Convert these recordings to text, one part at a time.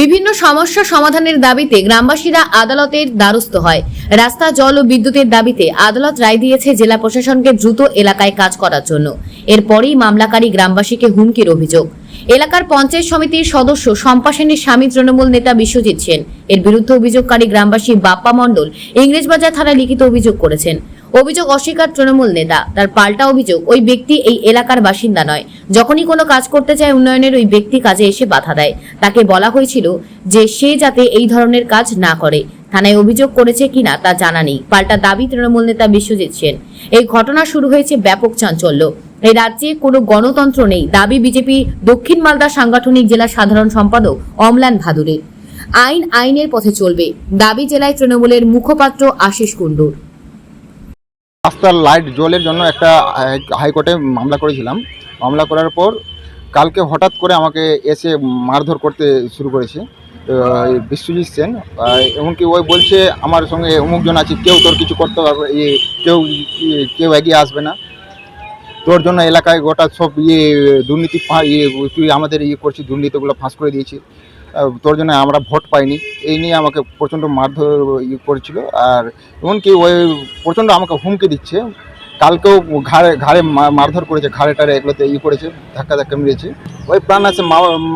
বিভিন্ন সমস্যা সমাধানের দাবিতে গ্রামবাসীরা আদালতের দ্বারস্থ হয় রাস্তা জল ও বিদ্যুতের দাবিতে আদালত রায় দিয়েছে জেলা প্রশাসনকে দ্রুত এলাকায় কাজ করার জন্য এরপরেই মামলাকারী গ্রামবাসীকে হুমকির অভিযোগ এলাকার পঞ্চায়েত সমিতির সদস্য শম্পা সেনের স্বামী তৃণমূল নেতা বিশ্বজিৎ সেন এর বিরুদ্ধে অভিযোগকারী গ্রামবাসী বাপ্পা মণ্ডল ইংরেজবাজার থানায় লিখিত অভিযোগ করেছেন অভিযোগ অস্বীকার তৃণমূল নেতা তার পাল্টা অভিযোগ ওই ব্যক্তি এই এলাকার বাসিন্দা নয় যখনই কোনো কাজ করতে চায় উন্নয়নের ওই ব্যক্তি কাজে এসে বাধা দেয় তাকে বলা হয়েছিল যে সে যাতে এই ধরনের কাজ না করে থানায় অভিযোগ করেছে কিনা তা জানা নেই পাল্টা দাবি তৃণমূল নেতা বিশ্বজিৎ সেন এই ঘটনা শুরু হয়েছে ব্যাপক চাঞ্চল্য এই রাজ্যে কোনো গণতন্ত্র নেই দাবি বিজেপি দক্ষিণ মালদা সাংগঠনিক জেলা সাধারণ সম্পাদক অমলান ভাদুরের আইন আইনের পথে চলবে দাবি জেলায় তৃণমূলের মুখপাত্র আশিস কুণ্ডুর রাস্তার লাইট জলের জন্য একটা হাইকোর্টে মামলা করেছিলাম মামলা করার পর কালকে হঠাৎ করে আমাকে এসে মারধর করতে শুরু করেছে বিশ্বজিৎ সেন এমনকি ওই বলছে আমার সঙ্গে অমুকজন আছে কেউ তোর কিছু করতে পারবে ইয়ে কেউ কেউ এগিয়ে আসবে না তোর জন্য এলাকায় গোটা সব ইয়ে দুর্নীতি ইয়ে তুই আমাদের ইয়ে করছিস দুর্নীতিগুলো ফাঁস করে দিয়েছিস তোর জন্য আমরা ভোট পাইনি এই নিয়ে আমাকে প্রচণ্ড মারধর ইয়ে করেছিল আর এমনকি ওই প্রচণ্ড আমাকে হুমকি দিচ্ছে কালকেও ঘাড়ে ঘাড়ে মারধর করেছে ঘাড়ে টাড়ে এগুলোতে ইয়ে করেছে ধাক্কা ধাক্কা মেরেছে ওই প্রাণ আছে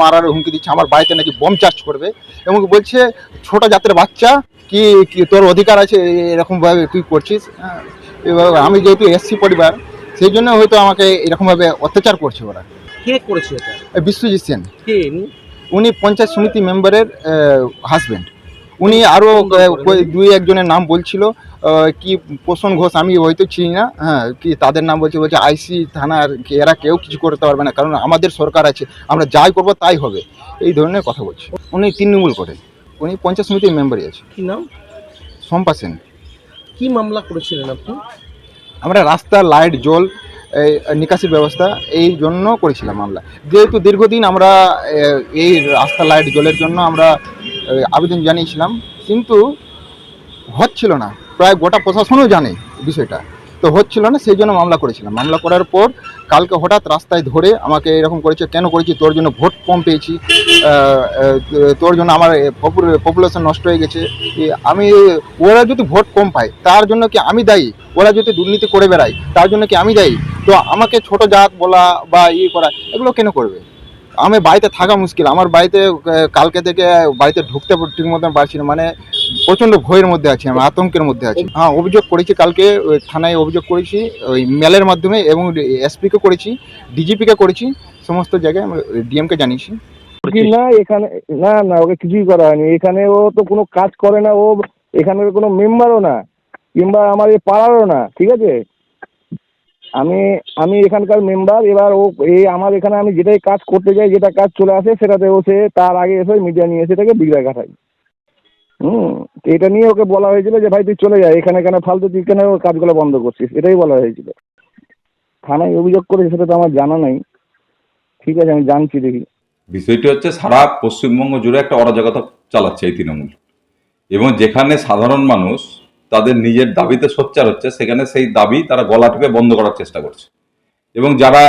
মারার হুমকি দিচ্ছে আমার বাড়িতে নাকি বম চার্জ করবে এবং বলছে ছোট জাতের বাচ্চা কি তোর অধিকার আছে এরকমভাবে তুই করছিস আমি যেহেতু এসসি পরিবার সেই জন্য হয়তো আমাকে এরকমভাবে অত্যাচার করছে ওরা কে করেছে এটা বিশ্বজিৎ সেন কে উনি পঞ্চায়েত সমিতি মেম্বারের হাজব্যান্ড উনি আরও দুই একজনের নাম বলছিল কি পোষণ ঘোষ আমি হয়তো চিনি না হ্যাঁ কি তাদের নাম বলছে বলছে আইসি থানার এরা কেউ কিছু করতে পারবে না কারণ আমাদের সরকার আছে আমরা যাই করবো তাই হবে এই ধরনের কথা বলছে উনি তৃণমূল করেন উনি পঞ্চায়েত সমিতির মেম্বারই আছে কি নাম সম্পা সেন কী মামলা করেছিলেন আপনি আমরা রাস্তা লাইট জল এই নিকাশির ব্যবস্থা এই জন্য করেছিলাম আমরা যেহেতু দীর্ঘদিন আমরা এই রাস্তা লাইট জলের জন্য আমরা আবেদন জানিয়েছিলাম কিন্তু হচ্ছিল না প্রায় গোটা প্রশাসনও জানে বিষয়টা তো হচ্ছিল না সেই জন্য মামলা করেছিলাম মামলা করার পর কালকে হঠাৎ রাস্তায় ধরে আমাকে এরকম করেছে কেন করেছি তোর জন্য ভোট কম পেয়েছি তোর জন্য আমার পপুলেশন নষ্ট হয়ে গেছে আমি ওরা যদি ভোট কম পায় তার জন্য কি আমি দায়ী ওরা যদি দুর্নীতি করে বেড়ায় তার জন্য কি আমি দায়ী তো আমাকে ছোট জাত বলা বা ইয়ে করা এগুলো কেন করবে আমি বাড়িতে থাকা মুশকিল আমার বাড়িতে কালকে থেকে বাড়িতে ঢুকতে ঠিক মতন পারছি না মানে প্রচণ্ড ভয়ের মধ্যে আছি আমি আতঙ্কের মধ্যে আছি হ্যাঁ অভিযোগ করেছি কালকে থানায় অভিযোগ করেছি ওই মেলের মাধ্যমে এবং এসপিকে করেছি ডিজিপিকে করেছি সমস্ত জায়গায় ডিএমকে জানিয়েছি না এখানে না না ওকে কিছুই করা হয়নি এখানে ও তো কোনো কাজ করে না ও এখানের কোনো মেম্বারও না কিংবা আমার এ পাড়ারও না ঠিক আছে আমি আমি এখানকার মেম্বার এবার ও এই আমার এখানে আমি যেটাই কাজ করতে যাই যেটা কাজ চলে আসে সেটাতে ও সে তার আগে এসে মিডিয়া নিয়ে এসে তাকে বিগড়ে কাটাই হুম এটা নিয়ে ওকে বলা হয়েছিলো যে ভাই তুই চলে যা এখানে কেন ফালতু তুই কেন ওর কাজগুলো বন্ধ করছিস এটাই বলা হয়েছিলো থানায় অভিযোগ করে সেটা তো আমার জানা নাই ঠিক আছে আমি জানছি দেখি বিষয়টি হচ্ছে সারা পশ্চিমবঙ্গ জুড়ে একটা অরাজকতা চালাচ্ছে এই তৃণমূল এবং যেখানে সাধারণ মানুষ তাদের নিজের দাবিতে সোচ্চার হচ্ছে সেখানে সেই দাবি তারা গলা টুকে বন্ধ করার চেষ্টা করছে এবং যারা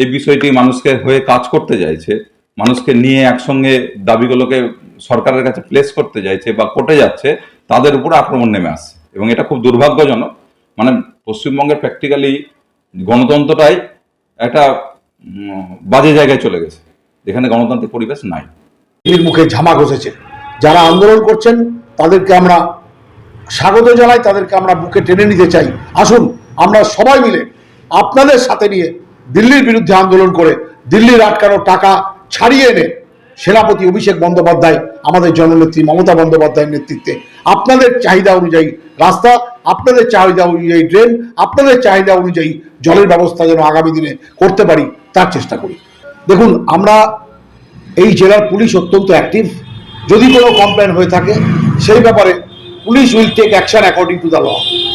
এই বিষয়টি মানুষকে হয়ে কাজ করতে চাইছে মানুষকে নিয়ে একসঙ্গে দাবিগুলোকে সরকারের কাছে প্লেস করতে চাইছে বা কোটে যাচ্ছে তাদের উপর আক্রমণ নেমে আসছে এবং এটা খুব দুর্ভাগ্যজনক মানে পশ্চিমবঙ্গের প্র্যাকটিক্যালি গণতন্ত্রটাই একটা বাজে জায়গায় চলে গেছে যেখানে গণতান্ত্রিক পরিবেশ নাই মুখে ঝামা ঘষেছে যারা আন্দোলন করছেন তাদেরকে আমরা স্বাগত জানাই তাদেরকে আমরা বুকে টেনে নিতে চাই আসুন আমরা সবাই মিলে আপনাদের সাথে নিয়ে দিল্লির বিরুদ্ধে আন্দোলন করে দিল্লির আটকানো টাকা ছাড়িয়ে এনে সেনাপতি অভিষেক বন্দ্যোপাধ্যায় আমাদের জননেত্রী মমতা বন্দ্যোপাধ্যায়ের নেতৃত্বে আপনাদের চাহিদা অনুযায়ী রাস্তা আপনাদের চাহিদা অনুযায়ী ড্রেন আপনাদের চাহিদা অনুযায়ী জলের ব্যবস্থা যেন আগামী দিনে করতে পারি তার চেষ্টা করি দেখুন আমরা এই জেলার পুলিশ অত্যন্ত অ্যাক্টিভ যদি কোনো কমপ্লেন হয়ে থাকে সেই ব্যাপারে Police will take action according to the law.